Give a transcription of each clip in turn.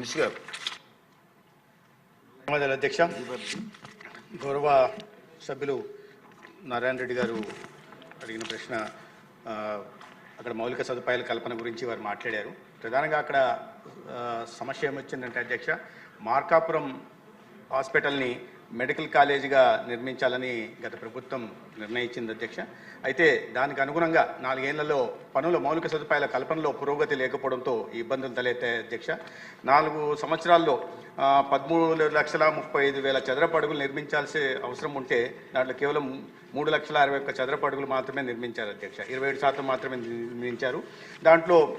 మినిస్ గారు. ధన్యవాదాలు అధ్యక్ష గౌరవ సభ్యులు నారాయణ రెడ్డి గారు అడిగిన ప్రశ్న అక్కడ మౌలిక సదుపాయాల కల్పన గురించి వారు మాట్లాడారు. ప్రధానంగా అక్కడ సమస్య ఏమొచ్చిందంటే అధ్యక్ష మార్కాపురం హాస్పిటల్ని మెడికల్ కాలేజీగా నిర్మించాలని గత ప్రభుత్వం నిర్ణయించింది అధ్యక్ష. అయితే దానికి అనుగుణంగా నాలుగేళ్ళలో పనుల మౌలిక సదుపాయాల కల్పనలో పురోగతి లేకపోవడంతో ఇబ్బందులు తలెత్తాయి అధ్యక్ష. నాలుగు సంవత్సరాల్లో పదమూడు లక్షల ముప్పై ఐదు వేల చదరపు అడుగులు నిర్మించాల్సి అవసరం ఉంటే దాంట్లో కేవలం మూడు లక్షల అరవై ఒక్క చదరపు అడుగులు మాత్రమే నిర్మించారు అధ్యక్ష. ఇరవై ఏడు శాతం మాత్రమే నిర్మించారు. దాంట్లో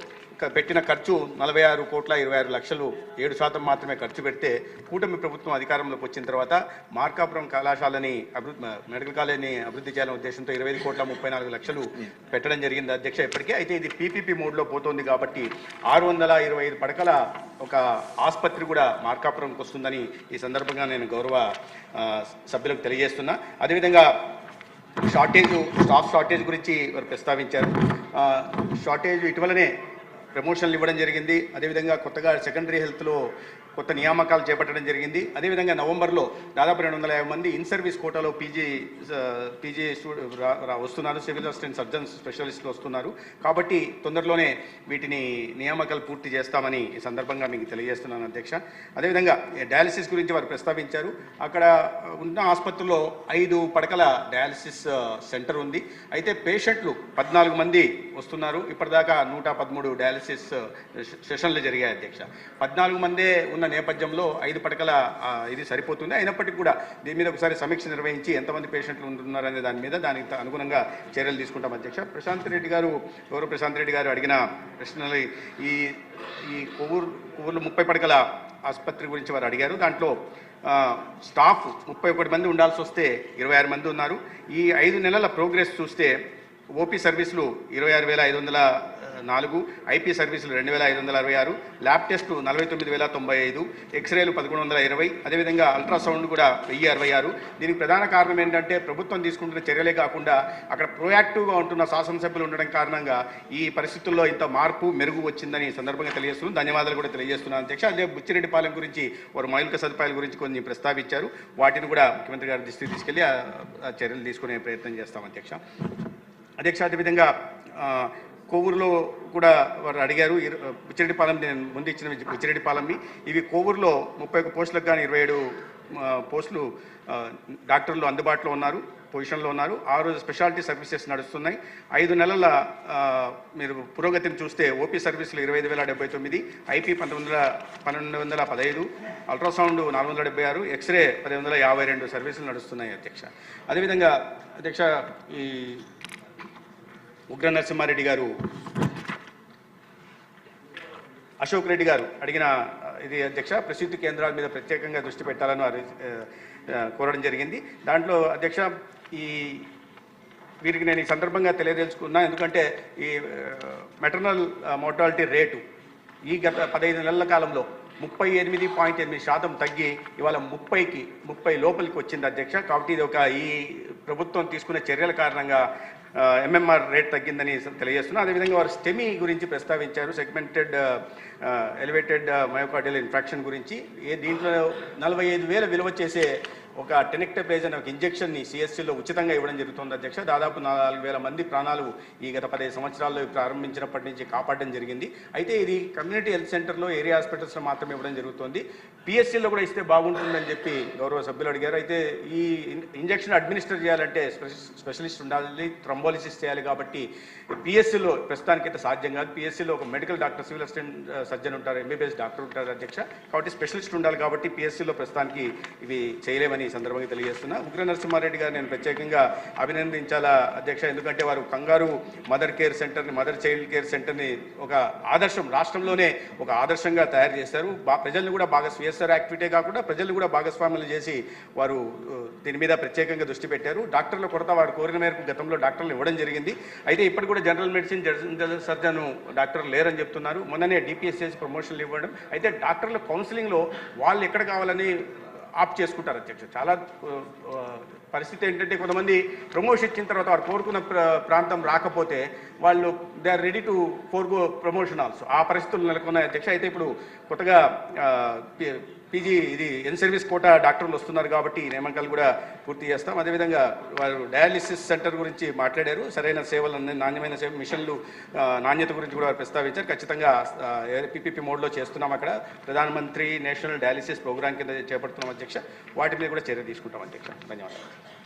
పెట్టిన ఖర్చు నలభై ఆరు కోట్ల ఇరవై ఆరు లక్షలు. ఏడు శాతం మాత్రమే ఖర్చు పెడితే కూటమి ప్రభుత్వం అధికారంలోకి వచ్చిన తర్వాత మార్కాపురం కళాశాలని అభివృద్ధి మెడికల్ కాలేజీని అభివృద్ధి చేయాలనే ఉద్దేశంతో ఇరవై ఐదు కోట్ల ముప్పై నాలుగు లక్షలు పెట్టడం జరిగింది అధ్యక్ష. ఇప్పటికే అయితే ఇది పీపీపీ మోడ్లో పోతోంది కాబట్టి ఆరు వందల ఇరవై ఐదు పడకల ఒక ఆసుపత్రి కూడా మార్కాపురంకి వస్తుందని ఈ సందర్భంగా నేను గౌరవ సభ్యులకు తెలియజేస్తున్నా. అదేవిధంగా షార్టేజ్ స్టాఫ్ షార్టేజ్ గురించి వారు ప్రస్తావించారు. షార్టేజ్ ఇటీవలనే ప్రమోషన్లు ఇవ్వడం జరిగింది. అదేవిధంగా కొత్తగా సెకండరీ హెల్త్లో కొత్త నియామకాలు చేపట్టడం జరిగింది. అదేవిధంగా నవంబర్లో దాదాపు రెండు వందల యాభై మంది ఇన్ సర్వీస్ కోటాలో పీజీ పీజీ వస్తున్నారు. సివిల్ అసిస్టెంట్ సర్జన్ స్పెషలిస్టులు వస్తున్నారు. కాబట్టి తొందరలోనే వీటిని నియామకాలు పూర్తి చేస్తామని ఈ సందర్భంగా మీకు తెలియజేస్తున్నాను అధ్యక్ష. అదేవిధంగా డయాలసిస్ గురించి వారు ప్రస్తావించారు. అక్కడ ఉన్న ఆసుపత్రిలో ఐదు పడకల డయాలసిస్ సెంటర్ ఉంది. అయితే పేషెంట్లు పద్నాలుగు మంది వస్తున్నారు. ఇప్పటిదాకా నూట పదమూడు డయాలసిస్ అనాలిసిస్ uh, సెషన్లు జరిగాయి అధ్యక్ష. పద్నాలుగు మందే ఉన్న నేపథ్యంలో ఐదు పడకల ఇది సరిపోతుంది. అయినప్పటికీ కూడా దీని మీద ఒకసారి సమీక్ష నిర్వహించి ఎంతమంది పేషెంట్లు ఉంటున్నారనే దాని మీద దానికి అనుగుణంగా చర్యలు తీసుకుంటాం అధ్యక్ష. ప్రశాంత్ రెడ్డి గారు గౌరవ ప్రశాంత్ రెడ్డి గారు అడిగిన ప్రశ్నలు ఈ ఈ కొవ్వూరు కొవ్వూరు ముప్పై పడకల ఆసుపత్రి గురించి వారు అడిగారు. దాంట్లో స్టాఫ్ ముప్పై ఒకటి మంది ఉండాల్సి వస్తే ఇరవై ఆరు మంది ఉన్నారు. ఈ ఐదు నెలల ప్రోగ్రెస్ చూస్తే ఓపీ సర్వీసులు ఇరవై ఆరు వేల ఐదు వందల నాలుగు ఐపీ సర్వీసులు రెండు వేల ఐదు వందల అరవై ఆరు ల్యాబ్ టెస్టు నలభై తొమ్మిది వేల తొంభై ఐదు ఎక్స్రేలు పదకొండు వందల ఇరవై అదేవిధంగా అల్ట్రాసౌండ్ కూడా వెయ్యి అరవై ఆరు. దీనికి ప్రధాన కారణం ఏంటంటే ప్రభుత్వం తీసుకుంటున్న చర్యలే కాకుండా అక్కడ ప్రోయాక్టివ్గా ఉంటున్న శాసనసభ్యులు ఉండడం కారణంగా ఈ పరిస్థితుల్లో ఇంత మార్పు మెరుగు వచ్చిందని సందర్భంగా తెలియజేస్తున్నాను ధన్యవాదాలు కూడా తెలియజేస్తున్నాను. అధ్యక్ష అదే బుచ్చిరెడ్డిపాలెం గురించి వారు మౌలిక సదుపాయాల గురించి కొన్ని ప్రస్తావించారు. వాటిని కూడా ముఖ్యమంత్రి గారి దృష్టికి తీసుకెళ్ళి చర్యలు తీసుకునే ప్రయత్నం చేస్తాం అధ్యక్ష. అధ్యక్ష అదేవిధంగా కోవూరులో కూడా వారు అడిగారు ఇరు- బుచ్చిరెడ్డిపాలెం నేను ముందు ఇచ్చిన బుచ్చిరెడ్డిపాలెంవి ఇవి కోవూరులో ముప్పై ఒక్క పోస్టులకు కానీ ఇరవై ఏడు పోస్టులు డాక్టర్లు అందుబాటులో ఉన్నారు పొజిషన్లో ఉన్నారు. ఆరు స్పెషాలిటీ సర్వీసెస్ నడుస్తున్నాయి. ఐదు నెలల మీరు పురోగతిని చూస్తే ఓపీ సర్వీసులు ఇరవై ఐదు వేల డెబ్బై తొమ్మిది ఐపీ పంతొమ్మిది వందల పన్నెండు వందల పదహైదు అల్ట్రాసౌండ్ నాలుగు వందల డెబ్బై ఆరు ఎక్స్రే పది వందల యాభై రెండు సర్వీసులు నడుస్తున్నాయి అధ్యక్ష. అదేవిధంగా అధ్యక్ష ఈ ఉగ్ర నరసింహారెడ్డి గారు అశోక్ రెడ్డి గారు అడిగిన ఇది అధ్యక్ష ప్రసిద్ధి కేంద్రాల మీద ప్రత్యేకంగా దృష్టి పెట్టాలని వారు కోరడం జరిగింది. దాంట్లో అధ్యక్ష ఈ వీరికి నేను ఈ సందర్భంగా తెలియదలుచుకున్నా ఎందుకంటే ఈ మెటర్నల్ మోర్టాలిటీ రేటు ఈ గత పదహైదు నెలల కాలంలో ముప్పై ఎనిమిది పాయింట్ ఎనిమిది శాతం తగ్గి ఇవాళ ముప్పైకి ముప్పై లోపలికి వచ్చింది అధ్యక్ష. కాబట్టి ఇది ఒక ఈ ప్రభుత్వం తీసుకునే చర్యల కారణంగా ఎంఎంఆర్ రేట్ తగ్గిందని తెలియజేస్తున్నా. అదేవిధంగా వారు స్టెమీ గురించి ప్రస్తావించారు. సెగ్మెంటెడ్ ఎలివేటెడ్ మయోకార్డియల్ ఇన్ఫెక్షన్ గురించి. ఏ దీంట్లో నలభై ఐదు వేల విలువ చేసే ఒక టెనెక్టప్లేజ్ అనే ఒక ఇంజెక్షన్ని సిఎస్సిలో ఉచితంగా ఇవ్వడం జరుగుతుంది అధ్యక్ష. దాదాపు నాలుగు వేల మంది ప్రాణాలు ఈ గత పదిహేను సంవత్సరాల్లో ప్రారంభించినప్పటి నుంచి కాపాడడం జరిగింది. అయితే ఇది కమ్యూనిటీ హెల్త్ సెంటర్లో ఏరియా హాస్పిటల్స్లో మాత్రమే ఇవ్వడం జరుగుతుంది. పిఎస్సీలో కూడా ఇస్తే బాగుంటుందని చెప్పి గౌరవ సభ్యులు అడిగారు. అయితే ఈ ఇంజెక్షన్ అడ్మినిస్టర్ చేయాలంటే స్పెషలిస్ట్ ఉండాలి థ్రంబోలిసిస్ చేయాలి కాబట్టి పిఎస్సీలో ప్రస్తుతానికైతే సాధ్యం కాదు. పిఎస్సీలో ఒక medical doctor civil assistant surgeon ఉంటారు ఎంబీబీఎస్ డాక్టర్ ఉంటారు అధ్యక్ష. కాబట్టి స్పెషలిస్ట్ ఉండాలి కాబట్టి పిఎస్సీలో ప్రస్తుతానికి ఇవి చేయలేమని ఈ సందర్భంగా తెలియజేస్తున్నా. ఉగ్ర నరసింహారెడ్డి గారు నేను ప్రత్యేకంగా అభినందించాలా అధ్యక్ష ఎందుకంటే వారు కంగారు మదర్ కేర్ సెంటర్ని మదర్ చైల్డ్ కేర్ సెంటర్ని ఒక ఆదర్శం రాష్ట్రంలోనే ఒక ఆదర్శంగా తయారు చేశారు. బా ప్రజల్ని కూడా బాగా సిఎస్ఆర్ యాక్టివిటీ కాకుండా ప్రజల్ని కూడా భాగస్వాములు చేసి వారు దీని మీద ప్రత్యేకంగా దృష్టి పెట్టారు. డాక్టర్ల కొరత వారు కోరిన మేరకు గతంలో డాక్టర్లు ఇవ్వడం జరిగింది. అయితే ఇప్పటి కూడా general medicine general surgeon doctor లేరని చెప్తున్నారు. మొన్ననే డిపిఎస్ చేసి ప్రమోషన్లు ఇవ్వడం. అయితే డాక్టర్ల కౌన్సిలింగ్లో వాళ్ళు ఎక్కడ కావాలని ఆప్ చేసుకుంటారు అధ్యక్ష. చాలా పరిస్థితి ఏంటంటే కొంతమంది ప్రమోషన్ ఇచ్చిన తర్వాత వారు కోరుకున్న ప్రాంతం రాకపోతే వాళ్ళు they are ready to forgo promotion also ఆ పరిస్థితులు నెలకొన్నాయి అధ్యక్ష. అయితే ఇప్పుడు కొత్తగా పీజీ ఇది ఎన్ సర్వీస్ కోటా డాక్టర్లు వస్తున్నారు కాబట్టి ఈ నియామకాలు కూడా పూర్తి చేస్తాం. అదేవిధంగా వారు డయాలిసిస్ సెంటర్ గురించి మాట్లాడారు. సరైన సేవలు అన్ని నాణ్యమైన సేవ మిషన్లు నాణ్యత గురించి కూడా ప్రస్తావించారు. ఖచ్చితంగా పీపీపీ మోడ్లో చేస్తున్నాం అక్కడ. ప్రధానమంత్రి నేషనల్ డయాలిసిస్ ప్రోగ్రామ్ కింద చేపడుతున్నాం అధ్యక్ష. వాటి మీద కూడా చర్య తీసుకుంటాం అధ్యక్ష. ధన్యవాదాలు.